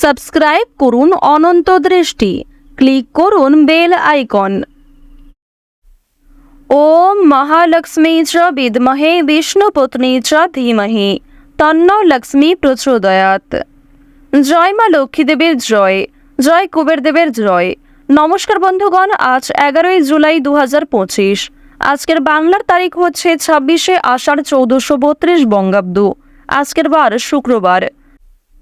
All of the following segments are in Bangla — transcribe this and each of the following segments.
সাবস্ক্রাইব করুন অনন্ত দৃষ্টি। ক্লিক করুন বেল আইকন। ওম মহালক্ষ্মী চ বিদ্মহে বিষ্ণুপত্নী চ ধীমহি। তন্ন লক্ষ্মী প্রচোদয়াত। জয় মা লক্ষ্মীদেবের জয়। জয় কুবের দেবের জয়। নমস্কার বন্ধুগণ, আজ এগারোই জুলাই দু হাজার পঁচিশ। আজকের বাংলার তারিখ হচ্ছে ছাব্বিশে আষাঢ় চৌদ্দশো বত্রিশ বঙ্গাব্দ। আজকের বার শুক্রবার।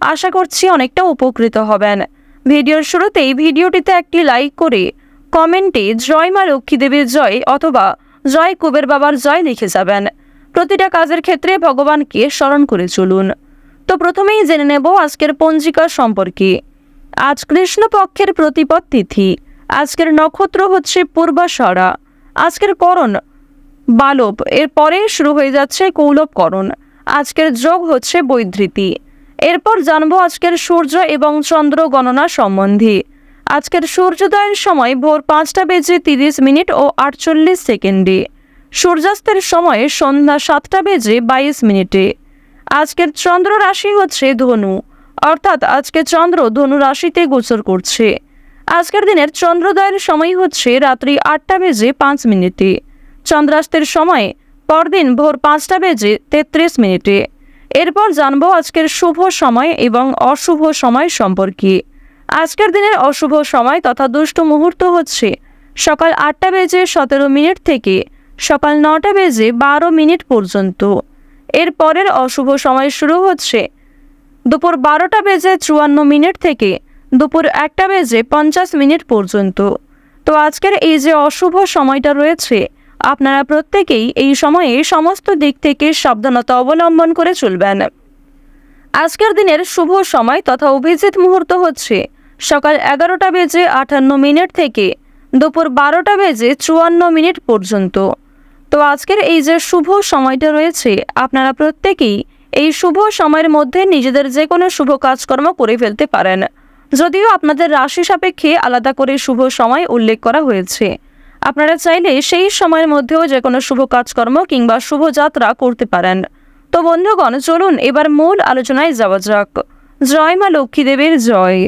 আশা করছি অনেকটা উপকৃত হবেন। ভিডিওর শুরুতেই ভিডিওটিতে একটি লাইক করে কমেন্টে জয় মা লক্ষ্মী দেবীর জয় অথবা জয় কুবের বাবার জয় লিখে যাবেন। প্রতিটা কাজের ক্ষেত্রে ভগবানকে স্মরণ করে চলুন। তো প্রথমেই জেনে নেব আজকের পঞ্জিকা সম্পর্কে। আজ কৃষ্ণপক্ষের প্রতিপদ তিথি। আজকের নক্ষত্র হচ্ছে পূর্বাসরা আজকের করণ বালব। এরপরে শুরু হয়ে যাচ্ছে কৌলবকরণ আজকের যোগ হচ্ছে বৈধৃতি। এরপর জানব আজকের সূর্য এবং চন্দ্র গণনা সম্বন্ধে। আজকের সূর্যোদয়ের সময় ভোর পাঁচটা বেজে তিরিশ মিনিট ও আটচল্লিশ সেকেন্ডে। সূর্যাস্তের সময় সন্ধ্যা সাতটা বেজে বাইশ মিনিটে। আজকের চন্দ্র রাশি হচ্ছে ধনু, অর্থাৎ আজকে চন্দ্র ধনু রাশিতে গোচর করছে। আজকের দিনের চন্দ্রোদয়ের সময় হচ্ছে রাত্রি আটটা বেজে পাঁচ মিনিটে। চন্দ্রাস্তের সময় পরদিন ভোর পাঁচটা বেজে তেত্রিশ মিনিটে। এরপর জানব আজকের শুভ সময় এবং অশুভ সময় সম্পর্কে। আজকের দিনের অশুভ সময় তথা দুষ্ট মুহূর্ত হচ্ছে সকাল আটটা বেজে সতেরো মিনিট থেকে সকাল নটা বেজে বারো মিনিট পর্যন্ত। এর পরের অশুভ সময় শুরু হচ্ছে দুপুর বারোটা বেজে চুয়ান্ন মিনিট থেকে দুপুর একটা বেজে পঞ্চাশ মিনিট পর্যন্ত। তো আজকের এই যে অশুভ সময়টা রয়েছে আপনারা প্রত্যেকেই এই সময়ে সমস্ত দিক থেকে সাবধানতা অবলম্বন করে চলবেন। আজকের দিনের শুভ সময় তথা অভিজিৎ মুহূর্ত হচ্ছে সকাল এগারোটা বেজে আটান্ন মিনিট থেকে দুপুর বারোটা বেজে চুয়ান্ন মিনিট পর্যন্ত। তো আজকের এই যে শুভ সময়টা রয়েছে, আপনারা প্রত্যেকেই এই শুভ সময়ের মধ্যে নিজেদের যে কোনো শুভ কাজকর্ম করে ফেলতে পারেন। যদিও আপনাদের রাশি সাপেক্ষে আলাদা করে শুভ সময় উল্লেখ করা হয়েছে। আপনারা চাইলে সেই সময়ের মধ্যেও যে কোনো শুভ কাজকর্ম কিংবা শুভ যাত্রা করতে পারেন। তো বন্ধুগণ, চলুন এবার মূল আলোচনায় যাওয়া যাক। জয় মা লক্ষ্মী দেবের জয়।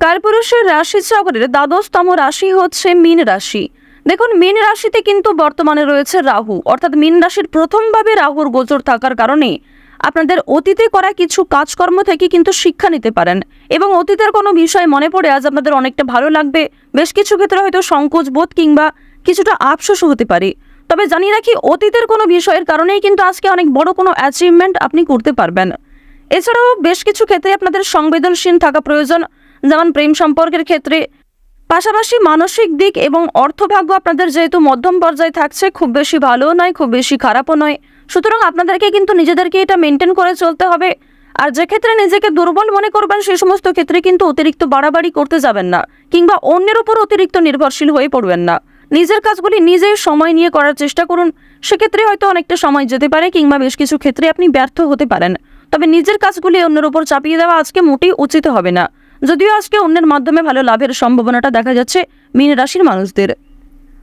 কালপুরুষের রাশি চক্রের দ্বাদশতম রাশি হচ্ছে মীন রাশি। দেখুন, মীন রাশিতে কিন্তু বর্তমানে রয়েছে রাহু। অর্থাৎ মীন রাশির প্রথমভাবে রাহুর গোচর থাকার কারণে আপনাদের অতীতে করা কিছু কাজকর্ম থেকে কিন্তু শিক্ষা নিতে পারেন। এবং অতীতের কোনো বিষয় মনে পড়ে আজ আপনাদের অনেকটা ভালো লাগবে। বেশ কিছু ক্ষেত্রে হয়তো সংকোচ বোধ কিংবা কিছুটা আফসোসও হতে পারে। তবে জানিয়ে রাখি, অতীতের কোনো বিষয়ের কারণেই কিন্তু আজকে অনেক বড় কোনো অ্যাচিভমেন্ট আপনি করতে পারবেন। এছাড়াও বেশ কিছু ক্ষেত্রে আপনাদের সংবেদনশীল থাকা প্রয়োজন। যেমন প্রেম সম্পর্কের ক্ষেত্রে পাশাপাশি মানসিক দিক এবং অর্থভাগ্য আপনাদের যেহেতু মধ্যম পর্যায়ে থাকছে, খুব বেশি ভালোও নয়, খুব বেশি খারাপও নয়। সুতরাং আপনাদেরকে কিন্তু নিজেদেরকে এটা মেনটেন করে চলতে হবে। আর যে ক্ষেত্রে নিজেকে দুর্বল মনে করবেন সেই সমস্ত ক্ষেত্রে কিন্তু অতিরিক্ত বাড়াবাড়ি করতে যাবেন না কিংবা অন্যের উপর অতিরিক্ত নির্ভরশীল হয়ে পড়বেন না। নিজের কাজগুলি নিজেই সময় নিয়ে করার চেষ্টা করুন। সেক্ষেত্রে হয়তো অনেকটা সময় যেতে পারে কিংবা বেশ কিছু ক্ষেত্রে আপনি ব্যর্থ হতে পারেন। তবে নিজের কাজগুলি অন্যের উপর চাপিয়ে দেওয়া আজকে মোটেই উচিত হবে না। যদিও আজকে অন্যের মাধ্যমে ভালো লাভের সম্ভাবনাটা দেখা যাচ্ছে মীন রাশির মানুষদের।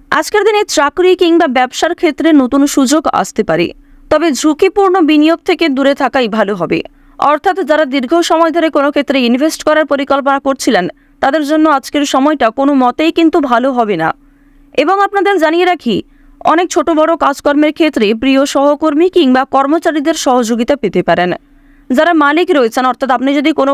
আজকের দিনে চাকরি কিংবা ব্যবসার ক্ষেত্রে নতুন সুযোগ আসতে পারে, তবে ঝুঁকিপূর্ণ বিনিয়োগ থেকে দূরে থাকাই ভালো হবে। অর্থাৎ যারা দীর্ঘ সময় ধরে কোনো ক্ষেত্রে ইনভেস্ট করার পরিকল্পনা করছিলেন, তাদের জন্য আজকের সময়টা কোনো মতেই কিন্তু ভালো হবে না। এবং আপনাদের জানিয়ে রাখি, অনেক ছোট বড় কাজকর্মের ক্ষেত্রে প্রিয় সহকর্মী কিংবা কর্মচারীদের সহযোগিতা পেতে পারেন। যারা মালিক রয়েছেন, অর্থাৎ আপনি যদি কোনো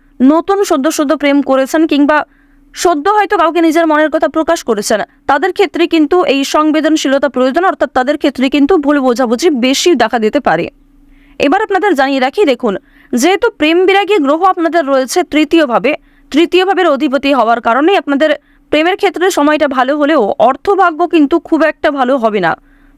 নতুন সদ্য সদ্য প্রেম করেছেন কিংবা সদ্য হয়তো কাউকে নিজের মনের কথা প্রকাশ করেছেন, তাদের ক্ষেত্রে কিন্তু এই সংবেদনশীলতা প্রয়োজন, অর্থাৎ তাদের ক্ষেত্রে কিন্তু ভুল বোঝাবুঝি বেশি দেখা দিতে পারে। এবার আপনাদের জানিয়ে রাখি, দেখুন, যেহেতু প্রেম বিরাগী গ্রহ আপনাদের রয়েছে তৃতীয়ভাবে তৃতীয় ভাবের অধিপতি হওয়ার কারণে আপনাদের প্রেমের ক্ষেত্রে সময়টা ভালো হলেও অর্থভাগ্য কিন্তু খুব একটা ভালো হবে না।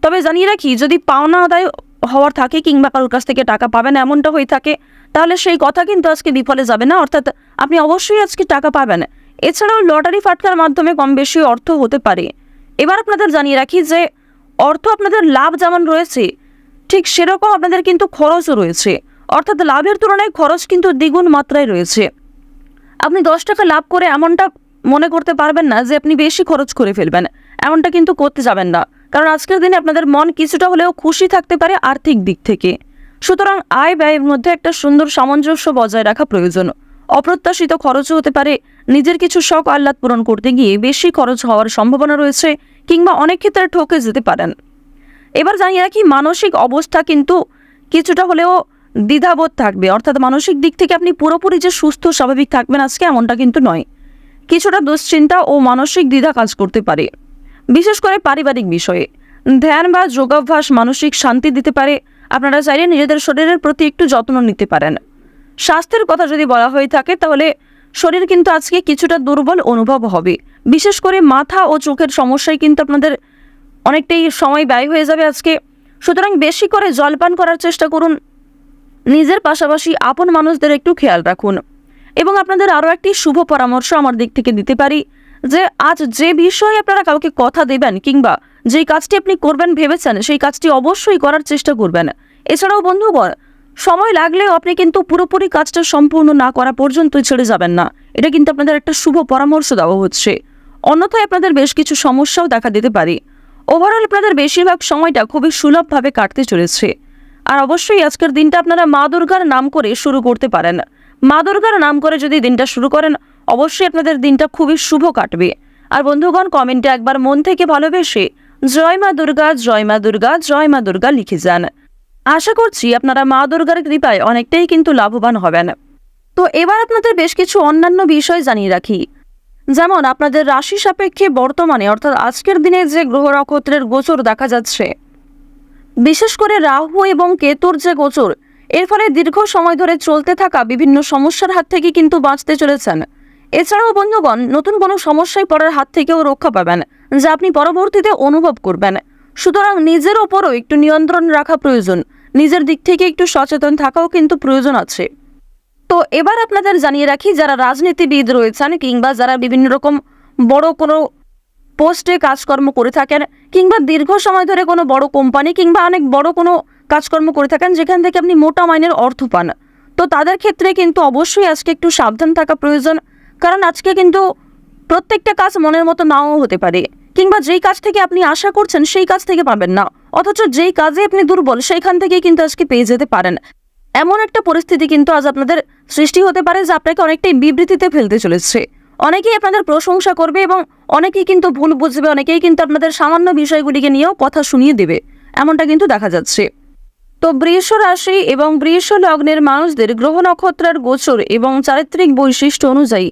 তবে জানিয়ে রাখি, যদি পাওনা আদায় হওয়ার থাকে কিংবা কারোর কাছ থেকে টাকা পাবেন, এমনটা হয়ে থাকে। তাহলে সেই কথা কিন্তু আজকে বিফলে যাবে না, অর্থাৎ আপনি অবশ্যই আজকে টাকা পাবেন। এছাড়াও লটারি ফাটকার মাধ্যমে কম বেশি অর্থ হতে পারে। এবার আপনাদের জানিয়ে রাখি যে, অর্থ আপনাদের লাভ যেমন রয়েছে, ঠিক সেরকম আপনাদের কিন্তু খরচও রয়েছে। অর্থাৎ লাভের তুলনায় খরচ কিন্তু দ্বিগুণ মাত্রায় রয়েছে। আপনি দশ টাকা লাভ করে এমনটা মনে করতে পারবেন না যে, আপনি বেশি খরচ করে ফেলবেন। এমনটা কিন্তু করতে যাবেন না। কারণ আজকের দিনে আপনাদের মন কিছুটা হলেও খুশি থাকতে পারে আর্থিক দিক থেকে। সুতরাং আয় ব্যয়ের মধ্যে একটা সুন্দর সামঞ্জস্য বজায় রাখা প্রয়োজন। অপ্রত্যাশিত খরচও হতে পারে। নিজের কিছু শখ আহ্লাদ পূরণ করতে গিয়ে বেশি খরচ হওয়ার সম্ভাবনা রয়েছে কিংবা অনেক ক্ষেত্রে ঠকে যেতে পারেন। এবার জানিয়ে রাখি, মানসিক অবস্থা কিন্তু কিছুটা হলেও দ্বিধাবোধ থাকবে। অর্থাৎ মানসিক দিক থেকে আপনি পুরোপুরি যে সুস্থ, স্বাভাবিক থাকবেন আজকে এমনটা কিন্তু নয়। কিছুটা দুশ্চিন্তা ও মানসিক দ্বিধা কাজ করতে পারে। বিশেষ করে পারিবারিক বিষয়ে। ধ্যান বা যোগাভ্যাস মানসিক শান্তি দিতে পারে। আপনারা চাইলে নিজেদের শরীরের প্রতি একটু যত্ন নিতে পারেন। স্বাস্থ্যের কথা যদি বলা হয়ে থাকে, তাহলে শরীর কিন্তু আজকে কিছুটা দুর্বল অনুভব হবে। বিশেষ করে মাথা ও চোখের সমস্যায় কিন্তু আপনাদের অনেকটাই সময় ব্যয় হয়ে যাবে আজকে। সুতরাং বেশি করে জলপান করার চেষ্টা করুন। নিজের পাশাপাশি আপন মানুষদের একটু খেয়াল রাখুন। এবং আপনাদের আরও একটি শুভ পরামর্শ আমার দিক থেকে দিতে পারি। যে আজ যে বিষয়ে আপনারা কাউকে কথা দেবেন কিংবা যেই কাজটি আপনি করবেন ভেবেছেন, সেই কাজটি অবশ্যই করার চেষ্টা করবেন। এছাড়াও বন্ধুগণ সময় লাগলেও আপনি কিন্তু পুরোপুরি কাজটা সম্পূর্ণ না করা পর্যন্ত ছেড়ে যাবেন না। এটা কিন্তু আপনাদের একটা শুভ পরামর্শ দেওয়া হচ্ছে। অন্যথায় আপনাদের বেশ কিছু সমস্যাও দেখা দিতে পারে। ওভারঅল আপনাদের বেশিরভাগ সময়টা খুবই সুলভভাবে কাটতে চলেছে। আর অবশ্যই আজকের দিনটা আপনারা মা দুর্গার নাম করে শুরু করতে পারেন। মা দুর্গার নাম করে যদি দিনটা শুরু করেন অবশ্যই আপনাদের দিনটা খুবই শুভ কাটবে। আর বন্ধুগণ, কমেন্টে একবার মন থেকে ভালোবেসে জয় মা দুর্গা, জয় মা দুর্গা, জয় মা দুর্গা লিখে যান। আশা করছি আপনারা মা দুর্গার কৃপায় অনেকটাই কিন্তু লাভবান হবেন। তো এবার আপনাদের বেশ কিছু অন্যান্য বিষয় জানিয়ে রাখি। যেমন, আপনাদের রাশি সাপেক্ষে বর্তমানে, অর্থাৎ আজকের দিনে যে গ্রহ নক্ষত্রের গোচর দেখা যাচ্ছে, বিশেষ করে রাহু এবং কেতুর যে গোচর, এর ফলে দীর্ঘ সময় ধরে চলতে থাকা বিভিন্ন সমস্যার হাত থেকে কিন্তু বাঁচতে চলেছেন। এছাড়াও বন্ধুগণ, নতুন কোনো সমস্যায় পড়ার হাত থেকেও রক্ষা পাবেন, যা আপনি পরবর্তীতে অনুভব করবেন। সুতরাং নিজের ওপরও একটু নিয়ন্ত্রণ রাখা প্রয়োজন। নিজের দিক থেকে একটু সচেতন থাকাও কিন্তু প্রয়োজন আছে। তো এবার আপনাদের জানিয়ে রাখি, যারা রাজনীতিবিদ রয়েছেন কিংবা যারা বিভিন্ন রকম বড় কোনো পোস্টে কাজকর্ম করে থাকেন, কিংবা দীর্ঘ সময় ধরে কোনো বড় কোম্পানি কিংবা অনেক বড় কোনো কাজকর্ম করে থাকেন, যেখান থেকে আপনি মোটা মাইনের অর্থ পান, তো তাদের ক্ষেত্রে কিন্তু অবশ্যই আজকে একটু সাবধান থাকা প্রয়োজন। কারণ আজকে কিন্তু প্রত্যেকটা কাজ মনের মতো নাও হতে পারে। কিংবা যেই কাজ থেকে আপনি আশা করছেন, সেই কাজ থেকে পাবেন না। অথচ যেই কাজে আপনি দুর্বল, সেইখান থেকেই কিন্তু আজকে পেয়ে যেতে পারেন। এমন একটা পরিস্থিতি কিন্তু আজ আপনাদের সৃষ্টি হতে পারে যা আপনাকে অনেকটাই বিবৃতিতে ফেলতে চলেছে। অনেকেই আপনাদের প্রশংসা করবে এবং অনেকেই কিন্তু ভুল বুঝবে, অনেকেই কিন্তু আপনাদের সামান্য বিষয়গুলিকে নিয়েও কথা শুনিয়ে দেবে। এমনটা কিন্তু দেখা যাচ্ছে। তো বৃষ রাশি এবং বৃষ লগ্নের মানুষদের গ্রহ নক্ষত্রের গোচর এবং চারিত্রিক বৈশিষ্ট্য অনুযায়ী